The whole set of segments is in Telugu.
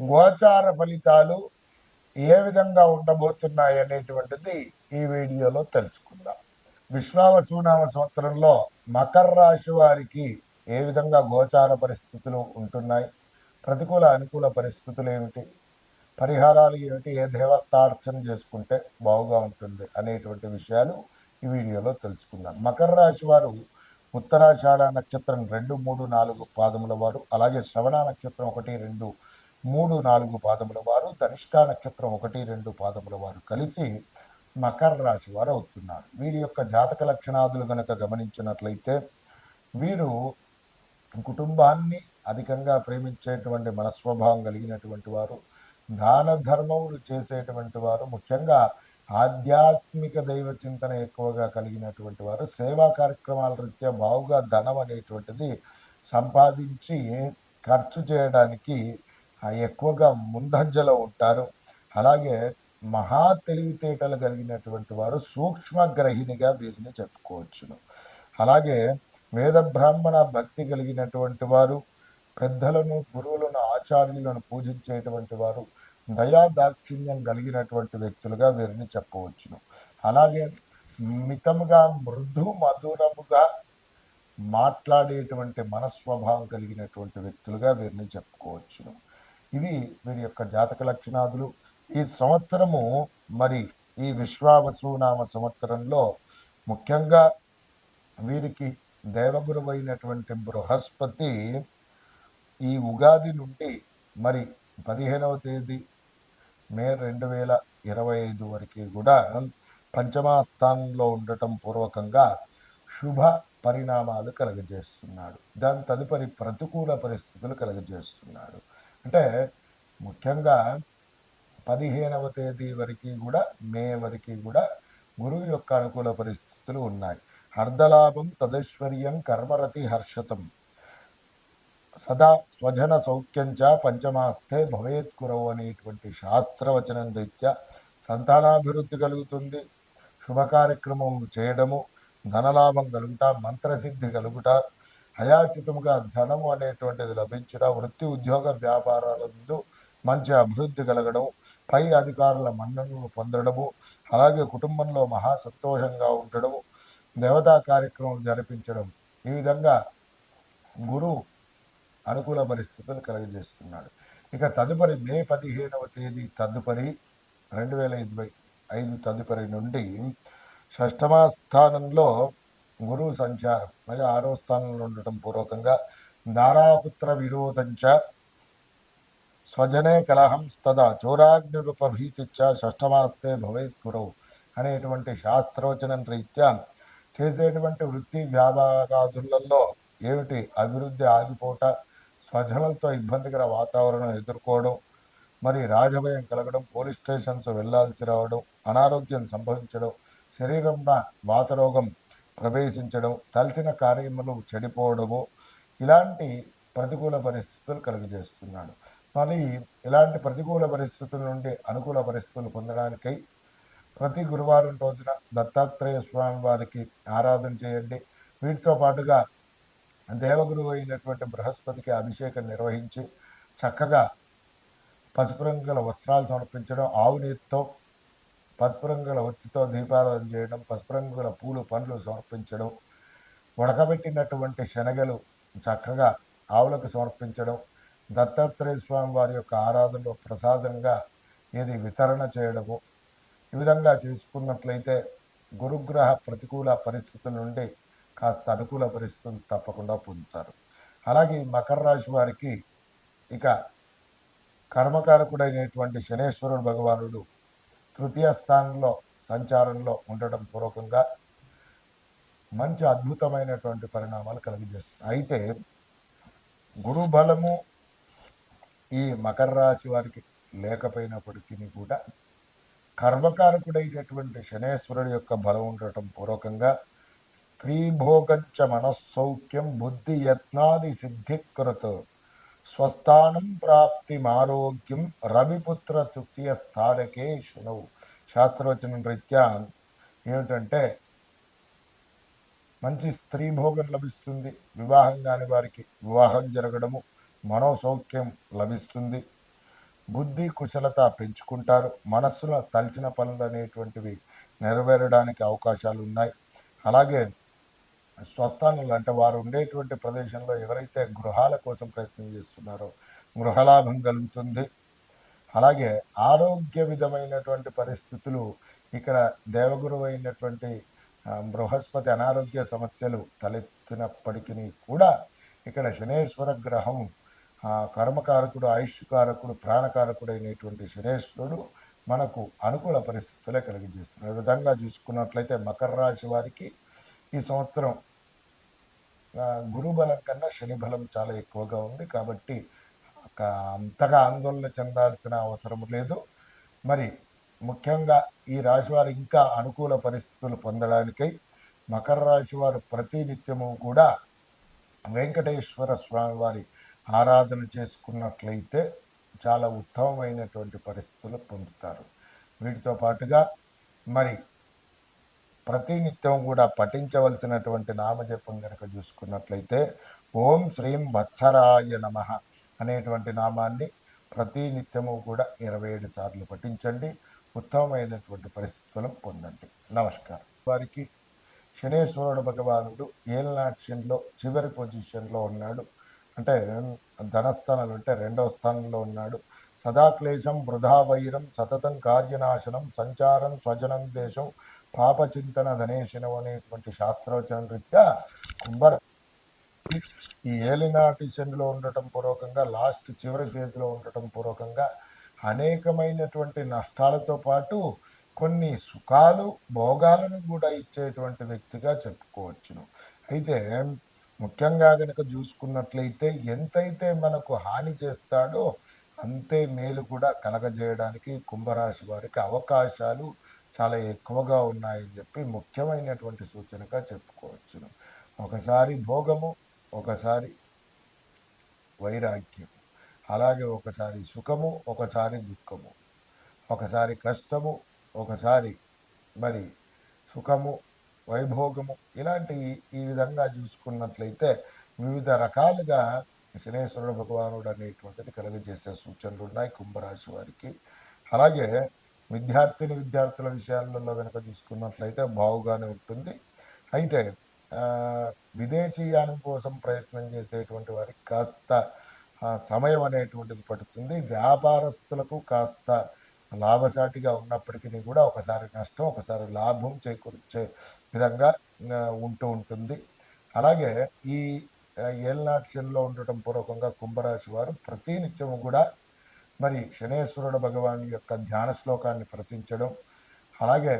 గోచార ఫలితాలు ఏ విధంగా ఉండబోతున్నాయి అనేటువంటిది ఈ వీడియోలో తెలుసుకుందాం. విశ్వావసునామ సంవత్సరంలో మకర రాశి వారికి ఏ విధంగా గోచార పరిస్థితులు ఉంటున్నాయి? ప్రతికూల అనుకూల పరిస్థితులు ఏమిటి? పరిహారాలు ఏమిటి? ఏ దేవతార్చన చేసుకుంటే బాగుగా ఉంటుంది అనేటువంటి విషయాలు ఈ వీడియోలో తెలుసుకుందాం. మకర రాశి వారు ఉత్తరాషాఢ నక్షత్రం రెండు మూడు నాలుగు పాదముల వారు. అలాగే శ్రవణ నక్షత్రం ఒకటి రెండు మూడు నాలుగు పాదముల వారు ధనిష్ఠా నక్షత్రం ఒకటి రెండు పాదముల వారు కలిసి మకర రాశి వారు అవుతున్నారు. వీరి యొక్క జాతక లక్షణాదులు గనక గమనించినట్లయితే వీరు కుటుంబాన్ని అధికంగా ప్రేమించేటువంటి మనస్వభావం కలిగినటువంటి వారు దాన ధర్మములు చేసేటువంటి వారు ముఖ్యంగా ఆధ్యాత్మిక దైవ చింతన ఎక్కువగా కలిగినటువంటి వారు సేవా కార్యక్రమాల రీత్యా బావుగా ధనం అనేటువంటిది సంపాదించి ఖర్చు చేయడానికి ఎక్కువగా ముందంజలో ఉంటారు. అలాగే మహా తెలివితేటలు కలిగినటువంటి వారు సూక్ష్మగ్రహిణిగా వీరిని చెప్పుకోవచ్చును. అలాగే వేద బ్రాహ్మణ భక్తి కలిగినటువంటి వారు పెద్దలను గురువులను ఆచార్యులను పూజించేటువంటి వారు దయా దాక్షిణ్యం కలిగినటువంటి వ్యక్తులుగా వీరిని చెప్పవచ్చును. అలాగే మితముగా మృదు మధురముగా మాట్లాడేటువంటి మనస్వభావం కలిగినటువంటి వ్యక్తులుగా వీరిని చెప్పుకోవచ్చును. ఇవి వీరి యొక్క జాతక లక్షణాదులు. ఈ సంవత్సరము మరి ఈ విశ్వావసునామ సంవత్సరంలో ముఖ్యంగా వీరికి దేవగురువైనటువంటి బృహస్పతి ఈ ఉగాది నుండి మరి పదిహేనవ తేదీ మే రెండు వేల ఇరవై ఐదు వరకు కూడా పంచమాస్థానంలో ఉండటం పూర్వకంగా శుభ పరిణామాలు కలగజేస్తున్నాడు. దాని తదుపరి ప్రతికూల పరిస్థితులు కలగజేస్తున్నాడు. అంటే ముఖ్యంగా పదిహేనవ తేదీ వరకు కూడా మే వరకు కూడా గురువు యొక్క అనుకూల పరిస్థితులు ఉన్నాయి. అర్ధలాభం తదైశ్వర్యం కర్మరతి హర్షతం. సదా స్వజన సౌఖ్యంచ పంచమాస్తే భవేత్ కురవు అనేటువంటి శాస్త్రవచనం రీత్యా సంతానాభివృద్ధి కలుగుతుంది. శుభ కార్యక్రమం చేయడము ధనలాభం కలుగుట మంత్రసిద్ధి కలుగుట హయాచితముగా ధనము అనేటువంటిది లభించడం వృత్తి ఉద్యోగ వ్యాపారాలందు మంచి అభివృద్ధి కలగడం పై అధికారుల మన్ననలు పొందడము అలాగే కుటుంబంలో మహా సంతోషంగా ఉండడము దేవతా కార్యక్రమం జరిపించడం ఈ విధంగా గురువు అనుకూల పరిస్థితులు కలగజేస్తున్నాడు. ఇక తదుపరి మే పదిహేనవ తేదీ తదుపరి రెండు వేల ఇరవై ఐదు తదుపరి నుండి షష్టమ స్థానంలో గురువు సంచారం. మరి ఆరో స్థానంలో ఉండటం పూర్వకంగా దారాపుత్ర విరోధంచ స్వజనే కలహం తదా చోరాగ్నిరుపభీతిచ్చ షష్టమాస్తే భవేత్ గురవు అనేటువంటి శాస్త్రోచనం రీత్యా చేసేటువంటి వృత్తి వ్యాపారాదులలో ఏమిటి? అభివృద్ధి ఆగిపోట స్వజనులతో ఇబ్బందికర వాతావరణం ఎదుర్కోవడం మరి రాజభయం కలగడం పోలీస్ స్టేషన్స్ వెళ్ళాల్సి రావడం అనారోగ్యం సంభవించడం శరీరంలో వాతరోగం ప్రవేశించడం తలచిన కార్యములు చెడిపోవడము ఇలాంటి ప్రతికూల పరిస్థితులు కలుగజేస్తున్నాడు. మరి ఇలాంటి ప్రతికూల పరిస్థితుల నుండి అనుకూల పరిస్థితులు పొందడానికై ప్రతి గురువారం రోజున దత్తాత్రేయ స్వామి వారికి ఆరాధన చేయండి. వీటితో పాటుగా దేవగురువు అయినటువంటి బృహస్పతికి అభిషేకం నిర్వహించి చక్కగా పసుపు రంగుల వస్త్రాలు సమర్పించడం ఆవు నీతితో పసుపు రంగుల ఒత్తితో దీపారాధన చేయడం పసుపు రంగుల పూలు పండ్లు సమర్పించడం ఉడకబెట్టినటువంటి శనగలు చక్కగా ఆవులకు సమర్పించడం దత్తాత్రేయ స్వామి వారి యొక్క ఆరాధనలో ప్రసాదంగా ఇది వితరణ చేయడము. ఈ విధంగా చేసుకున్నట్లయితే గురుగ్రహ ప్రతికూల పరిస్థితుల నుండి కాస్త అనుకూల పరిస్థితులు తప్పకుండా పొందుతారు. అలాగే మకర రాశి వారికి ఇక కర్మకారకుడైనటువంటి శనేశ్వరుడు భగవానుడు తృతీయ స్థానంలో సంచారంలో ఉండటం పూర్వకంగా మంచి అద్భుతమైనటువంటి పరిణామాలు కలిగజేస్తుంది. అయితే గురు బలము ఈ మకర రాశి వారికి లేకపోయినప్పటికీ కూడా కర్మకారకుడైనటువంటి శనేశ్వరుడు యొక్క బలం ఉండటం పూర్వకంగా స్త్రీ భోగంచ మనస్సౌఖ్యం బుద్ధి యత్నాది సిద్ధికృత్ స్వస్థానం ప్రాప్తి ఆరోగ్యం రవిపుత్ర తృతీయ స్థానకే శునవు శాస్త్రవచనం రీత్యా ఏమిటంటే మంచి స్త్రీ భోగం లభిస్తుంది వివాహం కాని వారికి వివాహం జరగడము మనోసౌఖ్యం లభిస్తుంది. బుద్ధి కుశలత పెంచుకుంటారు మనస్సులో తలచిన పనులు అనేటువంటివి నెరవేరడానికి అవకాశాలు ఉన్నాయి అలాగే స్వస్థానంలో అంటే వారు ఉండేటువంటి ప్రదేశంలో ఎవరైతే గృహాల కోసం ప్రయత్నం చేస్తున్నారో గృహలాభం కలుగుతుంది. అలాగే ఆరోగ్య విధమైనటువంటి పరిస్థితులు ఇక్కడ దేవగురు అయినటువంటి బృహస్పతి అనారోగ్య సమస్యలు తలెత్తినప్పటికీ కూడా ఇక్కడ శనేశ్వర గ్రహం కర్మకారకుడు ఆయుష్కారకుడు ప్రాణకారకుడు అయినటువంటి శనేశ్వరుడు మనకు అనుకూల పరిస్థితులే కలిగజేస్తున్నారు. ఈ విధంగా చూసుకున్నట్లయితే మకర రాశి వారికి ఈ సంవత్సరం గురుబలం గురు బలం కన్నా శని బలం చాలా ఎక్కువగా ఉంది కాబట్టి ఒక అంతగా ఆందోళన చెందాల్సిన అవసరం లేదు. మరి ముఖ్యంగా ఈ రాశివారు ఇంకా అనుకూల పరిస్థితులు పొందడానికై మకర రాశి వారు కూడా వెంకటేశ్వర స్వామి వారి ఆరాధన చేసుకున్నట్లయితే చాలా ఉత్తమమైనటువంటి పరిస్థితులు పొందుతారు. వీటితో పాటుగా మరి ప్రతినిత్యం కూడా పఠించవలసినటువంటి నామజపం కనుక చూసుకున్నట్లయితే ఓం శ్రీం వత్సరాయ నమ అనేటువంటి నామాన్ని ప్రతి నిత్యము కూడా ఇరవై ఏడు సార్లు పఠించండి. ఉత్తమమైనటువంటి పరిస్థితులను పొందండి. నమస్కారం. వారికి శనేశ్వరుడు భగవానుడు ఏలనాట్యంలో చివరి పొజిషన్లో ఉన్నాడు. అంటే ధనస్థానాలు అంటే రెండవ స్థానంలో ఉన్నాడు. సదాక్లేశం వృధా వైరం సతతం కార్యనాశనం సంచారం స్వజనం దేశం పాపచింతన ధనేశనం అనేటువంటి శాస్త్రవచనం రీత్యా కుంభర ఈ ఏలినాటి శనిలో ఉండటం పూర్వకంగా లాస్ట్ చివరి ఫేజ్లో ఉండటం పూర్వకంగా అనేకమైనటువంటి నష్టాలతో పాటు కొన్ని సుఖాలు భోగాలను కూడా ఇచ్చేటువంటి వ్యక్తిగా చెప్పుకోవచ్చును. అయితే ముఖ్యంగా కనుక చూసుకున్నట్లయితే ఎంతైతే మనకు హాని చేస్తాడో అంతే మేలు కూడా కలగజేయడానికి కుంభరాశి వారికి అవకాశాలు చాలా ఎక్కువగా ఉన్నాయని చెప్పి ముఖ్యమైనటువంటి సూచనగా చెప్పుకోవచ్చును. ఒకసారి భోగము ఒకసారి వైరాగ్యం అలాగే ఒకసారి సుఖము ఒకసారి దుఃఖము. ఒకసారి కష్టము ఒకసారి మరి సుఖము వైభోగము ఇలాంటి ఈ విధంగా చూసుకున్నట్లయితే వివిధ రకాలుగా శనేశ్వరుడు భగవానుడు అనేటువంటిది కలుగజేసే సూచనలు ఉన్నాయి కుంభరాశి వారికి. అలాగే విద్యార్థిని విద్యార్థుల విషయాలలో కనుక చూసుకున్నట్లయితే బావుగానే ఉంటుంది. అయితే విదేశీయానం కోసం ప్రయత్నం చేసేటువంటి వారికి కాస్త సమయం అనేటువంటిది పడుతుంది. వ్యాపారస్తులకు కాస్త లాభసాటిగా ఉన్నప్పటికీ కూడా ఒకసారి నష్టం ఒకసారి లాభం చేకూర్చే విధంగా ఉంటూ ఉంటుంది. అలాగే ఈ ఆ, శనిలో ఉండటం పూర్వకంగా కుంభరాశి వారు ప్రతినిత్యం కూడా మరి శనేశ్వరుడు భగవాన్ యొక్క ధ్యాన శ్లోకాన్ని ప్రతించడం అలాగే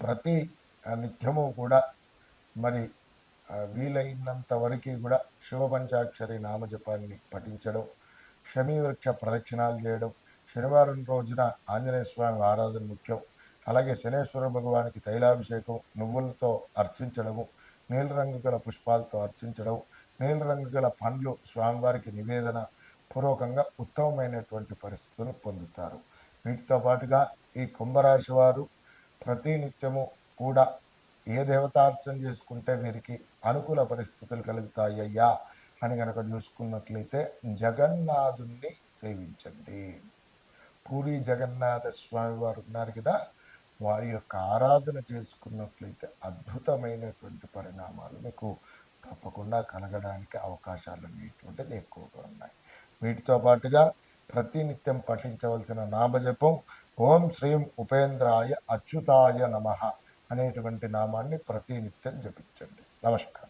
ప్రతి నిత్యము కూడా మరి వీలైనంత వరకు కూడా శివ పంచాక్షరి నామజపాన్ని పఠించడం క్షమీవృక్ష ప్రదక్షిణాలు చేయడం శనివారం రోజున ఆంజనేయ స్వామి ఆరాధన ముఖ్యం అలాగే శనేశ్వర భగవానికి తైలాభిషేకం నువ్వులతో అర్చించడము నీలరంగు గల పుష్పాలతో అర్చించడం నీలరంగు గల పండ్లు స్వామివారికి నివేదన పూర్వకంగా ఉత్తమమైనటువంటి పరిస్థితులను పొందుతారు. వీటితో పాటుగా ఈ కుంభరాశి వారు ప్రతినిత్యము కూడా ఏ దేవతార్చన చేసుకుంటే వీరికి అనుకూల పరిస్థితులు కలుగుతాయ్యా అని కనుక చూసుకున్నట్లయితే జగన్నాథుణ్ణి సేవించండి. పూరి జగన్నాథ స్వామి వారు ఉన్నారు కదా వారి యొక్క ఆరాధన చేసుకున్నట్లయితే అద్భుతమైనటువంటి పరిణామాలు మీకు తప్పకుండా కలగడానికి అవకాశాలు అనేటువంటిది ఎక్కువగా ఉన్నాయి. వీటితో పాటుగా ప్రతినిత్యం పఠించవలసిన నామజపం ఓం శ్రీం ఉపేంద్రాయ అచ్యుతాయ నమ అనేటువంటి నామాన్ని ప్రతినిత్యం జపించండి. నమస్కారం.